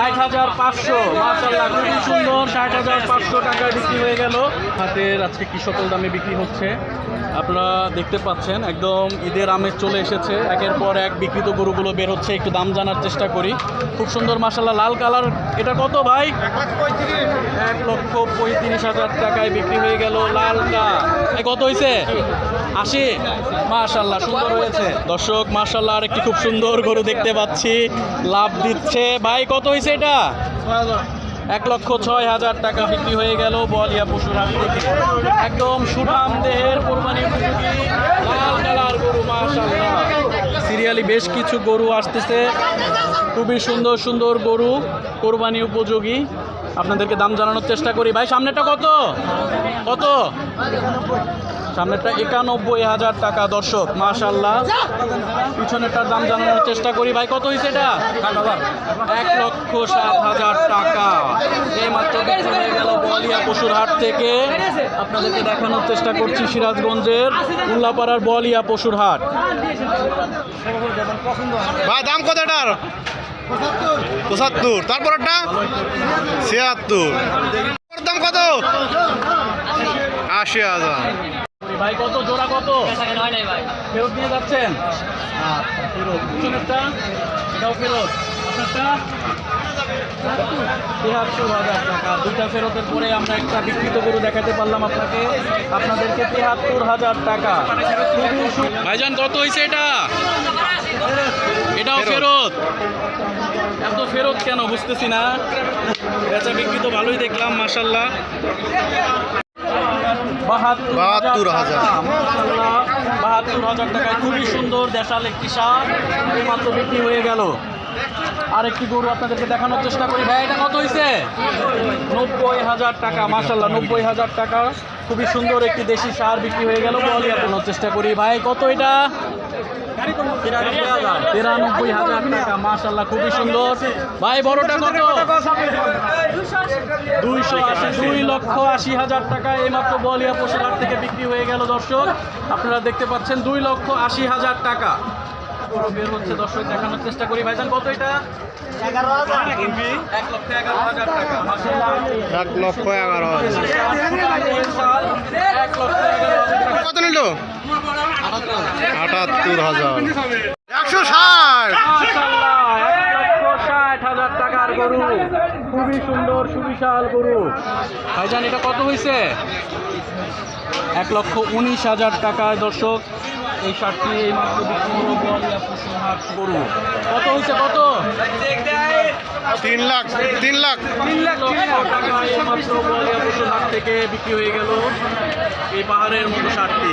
ষাট হাজার পাঁচশো। মাশাল্লাহ খুবই সুন্দর। ষাট হাজার পাঁচশো টাকায় বিক্রি হয়ে গেল। হাতের আজকে কি সকল দামে বিক্রি হচ্ছে? আপনারা দেখতে পাচ্ছেন একদম ঈদের আমেজ চলে এসেছে। একের পর এক বিকৃত গরুগুলো বের হচ্ছে। একটু দাম জানার চেষ্টা করি। খুব সুন্দর মাশাল্লাহ লাল কালার। এটা কত ভাই? এক লক্ষ পঁয়ত্রিশ হাজার টাকায় বিক্রি হয়ে গেল লালটা। কত হয়েছে আশি? মাশাল্লাহ সুন্দর হয়েছে। দর্শক মাশাল্লাহ আর একটি খুব সুন্দর গরু দেখতে পাচ্ছি। লাভ দিচ্ছে। ভাই, কত হয়েছে এটা? এক লক্ষ ছয় হাজার টাকা বিক্রি হয়ে গেল বলিয়া পশুর একদম সুঠাম দেহের কোরবানি লাল কালার গরু মাশাল্লাহ সিরিয়ালি বেশ কিছু গরু আসতেছে। খুবই সুন্দর সুন্দর গরু, কোরবানি উপযোগী। আপনাদেরকে দাম জানানোর চেষ্টা করি। ভাই সামনেটা কত? কত? সামনেরটা একানব্বই হাজার টাকা, দর্শক মাশাল্লাহ পিছনেরটার দাম জানানোর চেষ্টা করি। ভাই, কত হয়েছে এটা? এক লক্ষ সাত হাজার টাকা। এই মাত্র হয়ে গেল বলিয়া পশুর হাট থেকে। আপনাদেরকে দেখানোর চেষ্টা করছি সিরাজগঞ্জের উল্লাপাড়ার বলিয়া পশুর হাট ভাই, দাম কত এটার? পঁচাত্তর। তারপরটা ছিয়াত্তর। দাম কত? আশি হাজার। ভাই কত? জোড়া কত? ফেরত নিয়ে যাচ্ছেন? আচ্ছা, ফেরত। পিছনেরটা? এটাও ফেরত। আপনারটা তেহাত্তর হাজার টাকা। দুটা ফেরতের পরে আমরা একটা বিকৃত গরু দেখাতে পারলাম আপনাকে। আপনাদেরকে তেহাত্তর হাজার টাকা। ভাইজান কত হয়েছে এটা? এটাও ফেরত। এত ফেরত কেন বুঝতেছি না। বেচা বিক্রি তো ভালোই দেখলাম মাসাল্লাহ বাহাত্তর হাজার। বাহাত্তর হাজার টাকায় খুবই সুন্দর দেশাল একটি সার মাত্র বিক্রি হয়ে গেল। আর একটি গরু আপনাদেরকে দেখানোর চেষ্টা করি। ভাই এটা কত হয়েছে নব্বই হাজার টাকা মাসাল্লাহ নব্বই হাজার টাকা। খুবই সুন্দর একটি দেশি সার বিক্রি হয়ে গেল। বলি আপনার চেষ্টা করি। ভাই কত এটা? তিরানব্বই হাজার টাকা মাসাল্লাহ খুবই সুন্দর। ভাই, বড়টা কত? দুইশো আশি, দুই লক্ষ আশি হাজার টাকা এইমাত্র বলিয়া পশুরহাট থেকে বিক্রি হয়ে গেল, দর্শক। আপনারা দেখতে পাচ্ছেন, দুই লক্ষ আশি হাজার টাকা। গরু বের হচ্ছে দর্শক দেখানোর চেষ্টা করি। ভাইজান কত এটা? এক লক্ষ এগারো হাজার টাকা। এক লক্ষ এগারো হাজার। এক লক্ষ এগারো হাজার কত নিল? আটাত্তর হাজার। একশো ষাট। হাজার টাকার গরু। খুবই সুন্দর সুবিশাল গরু। ভাইজান এটা কত হয়েছে এক লক্ষ উনিশ হাজার টাকায় দর্শক। এই শার্টটি এই মাত্র গরু কত হয়েছে? কত? তিন লাখ তিন লাখ। তিন লাখ টাকা এই মাত্র থেকে বিক্রি হয়ে গেল। এই পাহাড়ের মতো শার্টটি